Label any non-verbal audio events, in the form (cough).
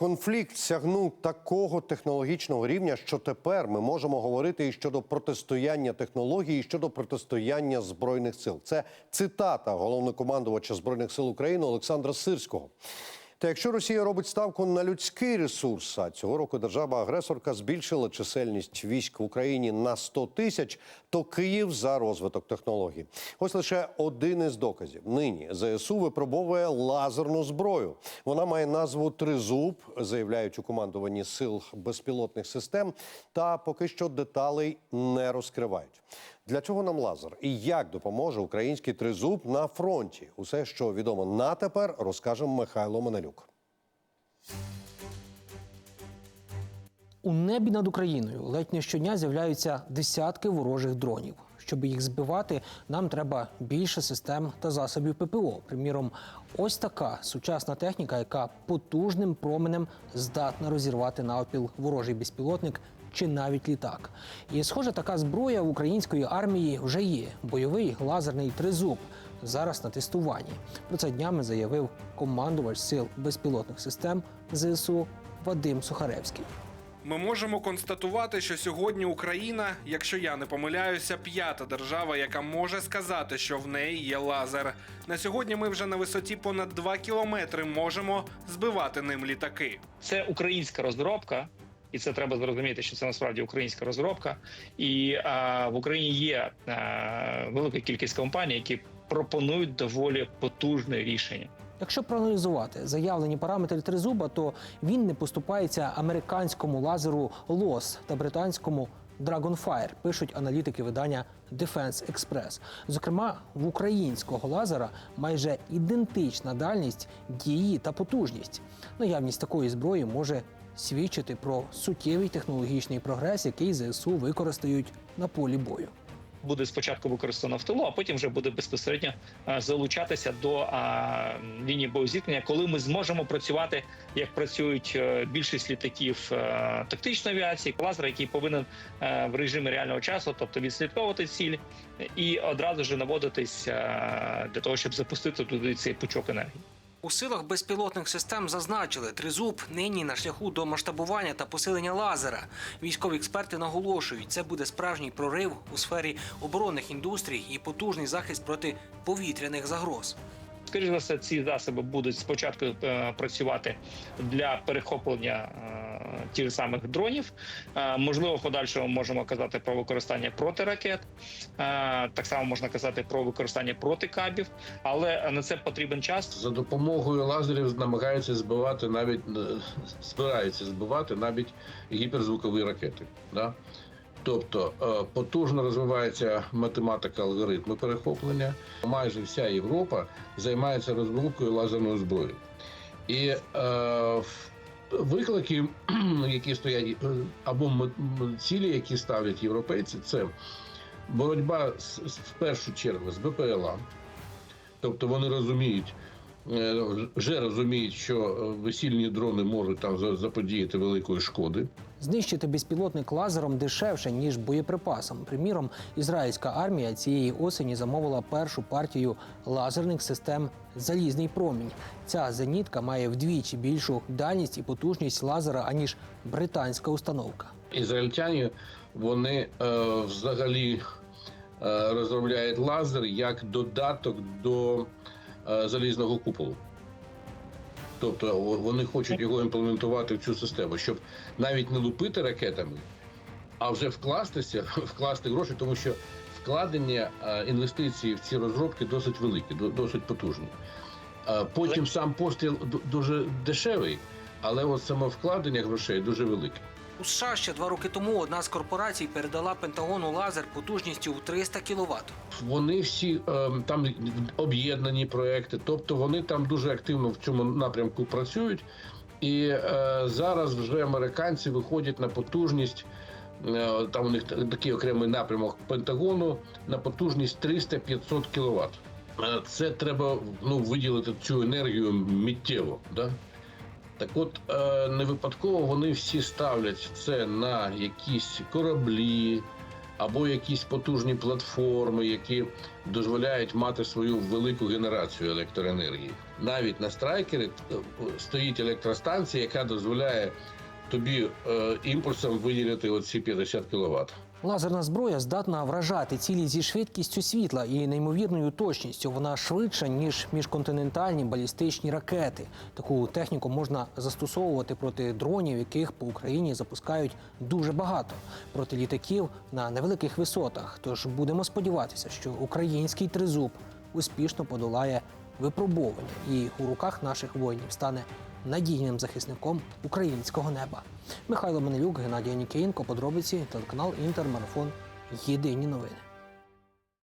Конфлікт сягнув такого технологічного рівня, що тепер ми можемо говорити і щодо протистояння технології, і щодо протистояння збройних сил. Це цитата головнокомандувача збройних сил України Олександра Сирського. Та якщо Росія робить ставку на людський ресурс, а цього року держава-агресорка збільшила чисельність військ в Україні на 100 тисяч, то Київ за розвиток технологій. Ось лише один із доказів. Нині ЗСУ випробовує лазерну зброю. Вона має назву Тризуб, заявляють у командуванні сил безпілотних систем. Та поки що деталей не розкривають. Для чого нам лазер і як допоможе український тризуб на фронті? Усе, що відомо на тепер, розкаже Михайло Манелюк. У небі над Україною ледь не щодня з'являються десятки ворожих дронів. Щоб їх збивати, нам треба більше систем та засобів ППО. Приміром, ось така сучасна техніка, яка потужним променем здатна розірвати навпіл ворожий безпілотник чи навіть літак. І схоже, така зброя в української армії вже є. Бойовий лазерний тризуб зараз на тестуванні. Про це днями заявив командувач сил безпілотних систем ЗСУ Вадим Сухаревський. Ми можемо констатувати, що сьогодні Україна, якщо я не помиляюся, п'ята держава, яка може сказати, що в неї є лазер. На сьогодні ми вже на висоті понад 2 кілометри можемо збивати ним літаки. Це українська розробка, і це треба зрозуміти, що це насправді українська розробка. І а, в Україні є а, велика кількість компаній, які пропонують доволі потужне рішення. Якщо проаналізувати заявлені параметри тризуба, то він не поступається американському лазеру LOS та британському Dragonfire, пишуть аналітики видання Defense Express. Зокрема, в українського лазера майже ідентична дальність дії та потужність. Наявність такої зброї може свідчити про суттєвий технологічний прогрес, який ЗСУ використають на полі бою. Буде спочатку використано в тилу, а потім вже буде безпосередньо залучатися до а, лінії боєзіткнення, коли ми зможемо працювати як працюють е, більшість літаків е, тактичної авіації, лазер, який повинен е, в режимі реального часу, тобто відслідковувати ціль і одразу ж наводитись е, для того, щоб запустити туди цей пучок енергії. У силах безпілотних систем зазначили, тризуб нині на шляху до масштабування та посилення лазера. Військові експерти наголошують, це буде справжній прорив у сфері оборонних індустрій і потужний захист проти повітряних загроз. Скоріше за все, ці засоби будуть спочатку е, працювати для перехоплення е, тих самих дронів. Е, можливо, в подальшому можемо казати про використання протиракет. Е, так само можна казати про використання протикабів, але на це потрібен час. За допомогою лазерів намагаються збивати навіть збираються збивати навіть гіперзвукові ракети. Да? Тобто потужно розвивається математика алгоритми перехоплення. Майже вся Європа займається розробкою лазерної зброї. І е, виклики, (clears throat) які стоять, е, або цілі, які ставлять європейці, це боротьба в першу чергу з БПЛА. Тобто вони розуміють, вже розуміють, що е, весільні дрони можуть там за- заподіяти великої шкоди. Знищити безпілотник лазером дешевше ніж боєприпасом. Приміром, ізраїльська армія цієї осені замовила першу партію лазерних систем Залізний промінь. Ця зенітка має вдвічі більшу дальність і потужність лазера аніж британська установка. Ізраїльтяні вони е, взагалі е, розробляють лазер як додаток до е, залізного куполу. Тобто вони хочуть його імплементувати в цю систему, щоб навіть не лупити ракетами, а вже вкластися, (laughs) вкласти гроші, тому що вкладення е, інвестицій в ці розробки досить великі, досить потужні. Е, Потім сам постріл дуже дешевий, але от саме вкладення грошей дуже велике. У США ще два роки тому одна з корпорацій передала Пентагону лазер потужністю в 300 кВт. Вони всі е, там об'єднані проекти, тобто вони там дуже активно в цьому напрямку працюють. І е, зараз вже американці виходять на потужність. е, Там у них такий окремий напрямок Пентагону на потужність 300-500 кВт. Е, Це треба ну, виділити цю енергію миттєво. Да? Так от е, не випадково вони всі ставлять це на якісь кораблі, або якісь потужні платформи, які дозволяють мати свою велику генерацію електроенергії. Навіть на страйкері е, стоїть електростанція, яка дозволяє тобі е, імпульсом виділити оці 50 кВт. Лазерна зброя здатна вражати цілі зі швидкістю світла і неймовірною точністю. Вона швидша ніж міжконтинентальні балістичні ракети. Таку техніку можна застосовувати проти дронів, яких по Україні запускають дуже багато, проти літаків на невеликих висотах. Тож будемо сподіватися, що український тризуб успішно подолає випробування і у руках наших воїнів стане надійним захисником українського неба. Михайло Манелюк, Геннадій Нікієнко, подробиці, телеканал Інтермарафон. Єдині новини.